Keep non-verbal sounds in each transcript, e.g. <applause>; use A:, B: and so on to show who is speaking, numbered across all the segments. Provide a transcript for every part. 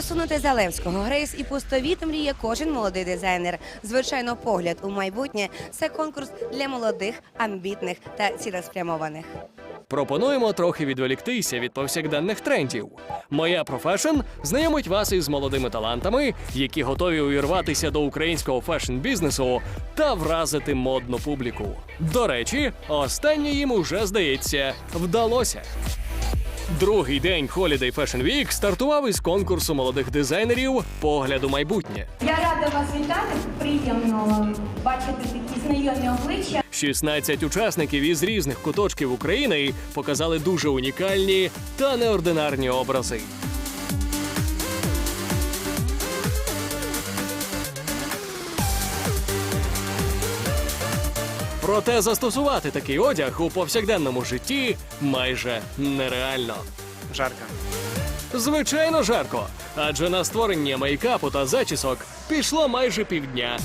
A: Посунути Залевського Грейс і пустовіт мріє кожен молодий дизайнер. Звичайно, погляд у майбутнє це конкурс для молодих, амбітних та цілеспрямованих.
B: Пропонуємо трохи відволіктися від повсякденних трендів. Моя профешн знайомить вас із молодими талантами, які готові увірватися до українського фешн-бізнесу та вразити модну публіку. До речі, останнє їм уже здається вдалося. Другий день Holiday Fashion Week стартував із конкурсу молодих дизайнерів погляду майбутнє.
C: Я рада вас вітати. Приємно бачити такі знайомі обличчя.
B: 16 учасників із різних куточків України показали дуже унікальні та неординарні образи. Проте застосувати такий одяг у повсякденному житті майже нереально.
D: Жарко.
B: Звичайно, жарко, адже на створення мейкапу та зачісок пішло майже півдня.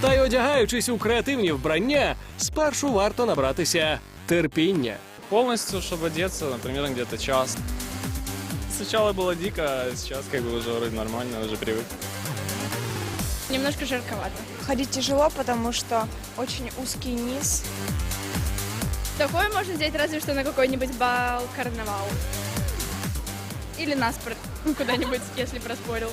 B: Та й одягаючись у креативні вбрання, спершу варто набратися терпіння.
D: Полностью, чтобы одеться, например, где-то час. Сначала было дико, а сейчас как бы уже вроде нормально, уже привык.
E: Немножко жарковато.
F: Ходить тяжело, потому что очень узкий низ.
E: Такое можно взять разве что на какой-нибудь бал, карнавал. Или на спорт <laughs> куда-нибудь, если проспорил.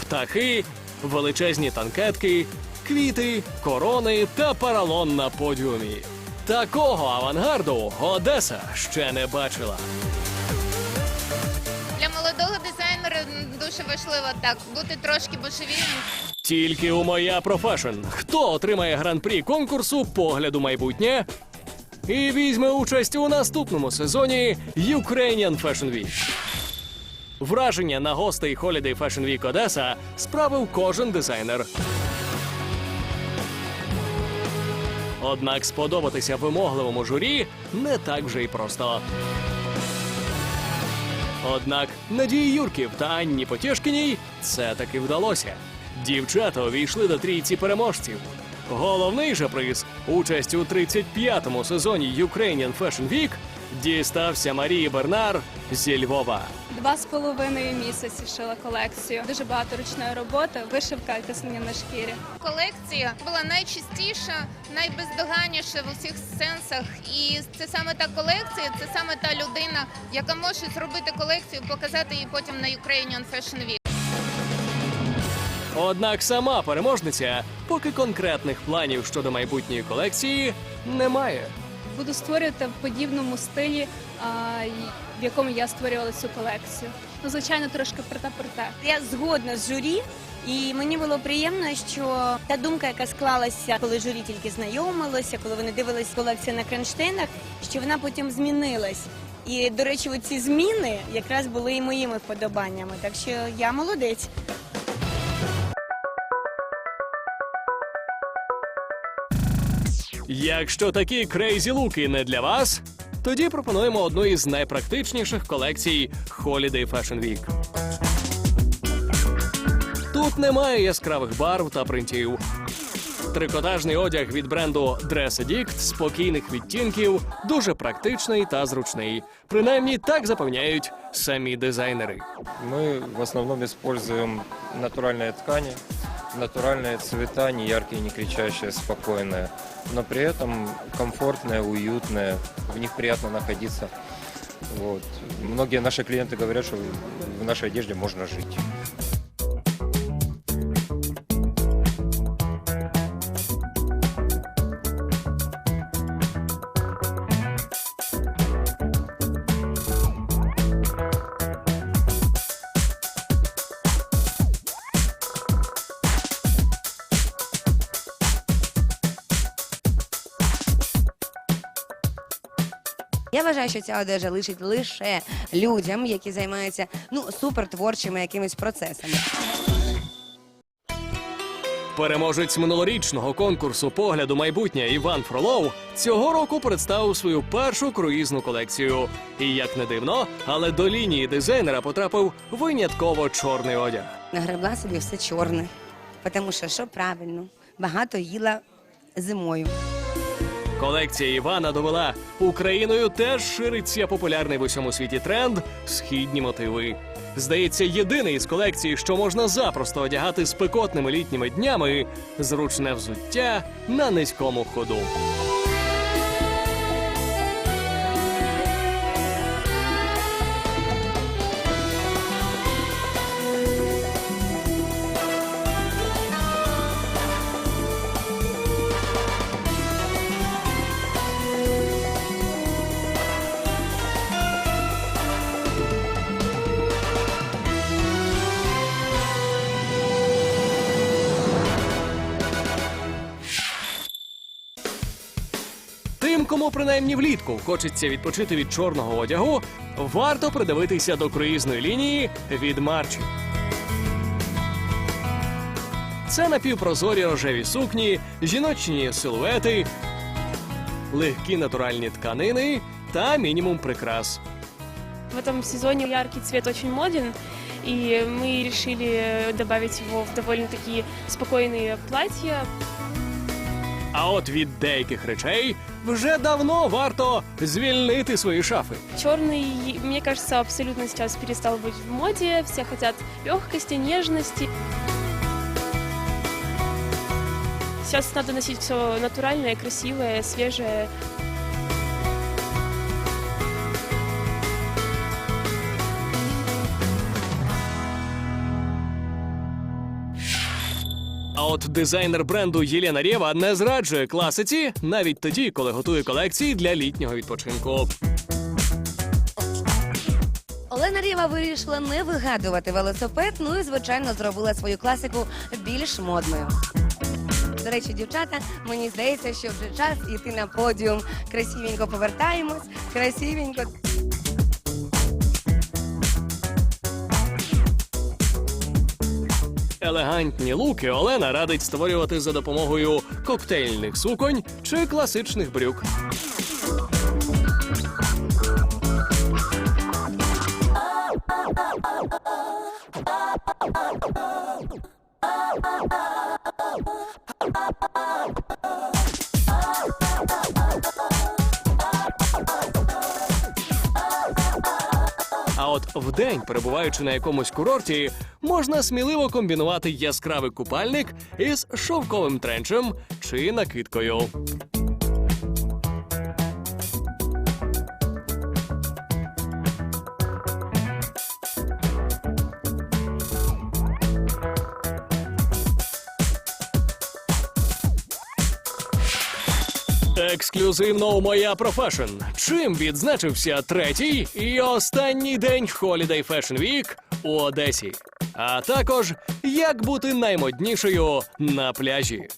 B: Птахи, величезні танкетки, квіти, корони та паралон на подіумі. Такого авангарду Одеса ще не бачила.
G: Для молодого дизайнера дуже важливо так бути трошки божевільним.
B: Тільки у моя профешн. Хто отримає гран-прі конкурсу погляду майбутнє? І візьме участь у наступному сезоні Ukrainian Fashion Week. Враження на гостей Holiday Fashion Week Одеса справив кожен дизайнер. Однак сподобатися вимогливому журі не так вже й просто. Однак Надії Юрків та Анні Потєшкіній це таки вдалося. Дівчата увійшли до трійці переможців. Головний же приз участь у 35-му сезоні Ukrainian Fashion Week дістався Марії Бернар зі Львова.
E: Два з половиною місяці шила колекцію. Дуже багато ручної роботи, вишивка і тиснення на шкірі.
G: Колекція була найчистіша, найбездоганніша в усіх сенсах. І це саме та колекція, це саме та людина, яка може зробити колекцію, показати її потім на Ukrainian Fashion Week.
B: Однак сама переможниця поки конкретних планів щодо майбутньої колекції немає.
E: Буду створювати в подібному стилі, а, й- в якому я створювала цю колекцію. Ну, звичайно, трошки проте-проте.
A: Я згодна з журі, і мені було приємно, що та думка, яка склалася, коли журі тільки знайомилося, коли вони дивились колекцію на кронштейнах, що вона потім змінилась. І, до речі, ці зміни якраз були і моїми вподобаннями. Так що я молодець.
B: Якщо такі крейзі луки не для вас, тоді пропонуємо одну із найпрактичніших колекцій Holiday Fashion Week. Тут немає яскравих барв та принтів. Трикотажний одяг від бренду Dress Addict спокійних відтінків, дуже практичний та зручний. Принаймні так запевняють самі дизайнери.
H: Мы в основном используем натуральные ткани, натуральные цвета, не яркие, не кричащие, спокойные, но при этом комфортные, уютные, в них приятно находиться. Вот. Многие наши клиенты говорят, что в нашей одежде можно жить.
A: Я вважаю, що ця одежа лишить лише людям, які займаються ну супертворчими якимись процесами.
B: Переможець минулорічного конкурсу погляду майбутнє Іван Фролов цього року представив свою першу круїзну колекцію. І як не дивно, але до лінії дизайнера потрапив винятково чорний одяг.
A: Нагребла собі все чорне, тому що що правильно, багато їла зимою.
B: Колекція Івана довела Україною теж шириться популярний в усьому світі тренд східні мотиви. Здається, єдиний із колекцій, що можна запросто одягати спекотними літніми днями, зручне взуття на низькому ходу. кому принаймні влітку хочеться відпочити від чорного одягу, варто придивитися до круїзної лінії від Марчі. Це напівпрозорі рожеві сукні, жіночні силуети, легкі натуральні тканини та мінімум прикрас.
I: В этом сезоне яркий цвет очень моден, и мы решили добавить его в довольно-таки спокойные платья.
B: А от від деяких речей вже давно варто звільнити свої шафи.
I: Черный, мне кажется, абсолютно сейчас перестал быть в моде. Все хотят легкости, нежности. Сейчас надо носить все натуральное, красивое, свежее.
B: От дизайнер бренду Єлена Рєва не зраджує класиці навіть тоді, коли готує колекції для літнього відпочинку.
J: Олена Рєва вирішила не вигадувати велосипед, ну і звичайно зробила свою класику більш модною. До речі, дівчата, мені здається, що вже час іти на подіум. Красивенько повертаємось, красивенько.
B: Елегантні луки Олена радить створювати за допомогою коктейльних суконь чи класичних брюк. А от вдень, перебуваючи на якомусь курорті, можна сміливо комбінувати яскравий купальник із шовковим тренчем чи накидкою. Ексклюзивно у моя профешн. Чим відзначився третій і останній день Holiday Fashion Week у Одесі. А також як бути наймоднішою на пляжі.